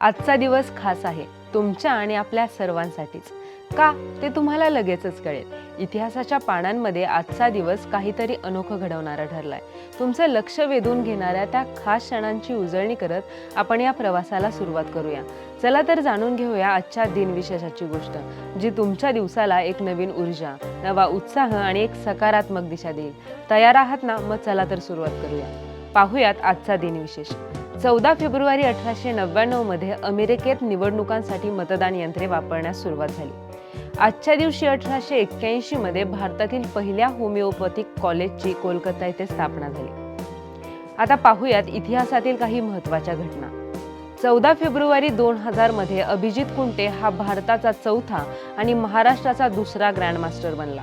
आजचा दिवस खास आहे तुमच्या आणि आपल्या सर्वांसाठीच. का? ते तुम्हाला लगेचच कळेल. इतिहासाच्या पानांमध्ये आजचा दिवस काहीतरी अनोखं घडवणारा ठरलाय. तुमचं लक्ष वेधून घेणाऱ्या त्या खास क्षणांची उजळणी करत आपण या प्रवासाला सुरुवात करूया. चला तर जाणून घेऊया आजच्या दिनविशेषाची गोष्ट जी तुमच्या दिवसाला एक नवीन ऊर्जा नवा उत्साह आणि एक सकारात्मक दिशा देईल. तयार आहात ना? मग चला तर सुरुवात करूया. पाहूयात आजचा दिनविशेष. चौदा फेब्रुवारी अठराशे नव्याण्णवमध्ये अमेरिकेत निवडणुकांसाठी मतदान यंत्रे वापरण्यास सुरुवात झाली. आजच्या दिवशी अठराशे एक्क्याऐंशीमध्ये भारतातील पहिल्या होमिओपॅथिक कॉलेजची कोलकाता येथे स्थापना झाली. आता पाहूयात इतिहासातील काही महत्त्वाच्या घटना. चौदा फेब्रुवारी दोन हजारमध्ये अभिजित कुंटे हा भारताचा चौथा आणि महाराष्ट्राचा दुसरा ग्रँडमास्टर बनला.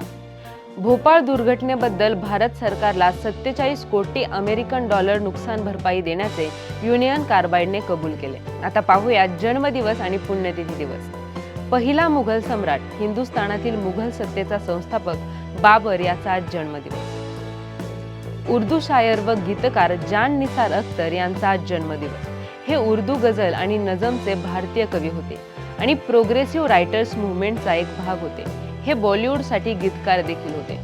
भोपाळ दुर्घटनेबद्दल भारत सरकारला सत्तेचाळीस कोटी अमेरिकन डॉलर नुकसान भरपाई देण्याचे युनियन कार्बाईडने कबूल केले. आता पाहूयात जन्मदिवस आणि पुण्यतिथी दिवस. पहिला मुघल सम्राट हिंदुस्थानातील मुघल सत्तेचा संस्थापक बाबर याचा आज जन्मदिवस. उर्दू शायर व गीतकार जान निसार अख्तर यांचा आज जन्मदिवस. हे उर्दू गझल आणि नजमचे भारतीय कवी होते आणि प्रोग्रेसिव्ह रायटर्स मुवमेंटचा एक भाग होते. हे बॉलिवूडसाठी गीतकार देखील होते.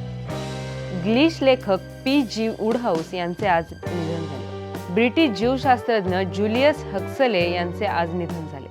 ग्लिश लेखक पी जी वुडहाऊस यांचे आज निधन झाले. ब्रिटिश जीवशास्त्रज्ञ ज्युलियस हक्सले यांचे आज निधन झाले.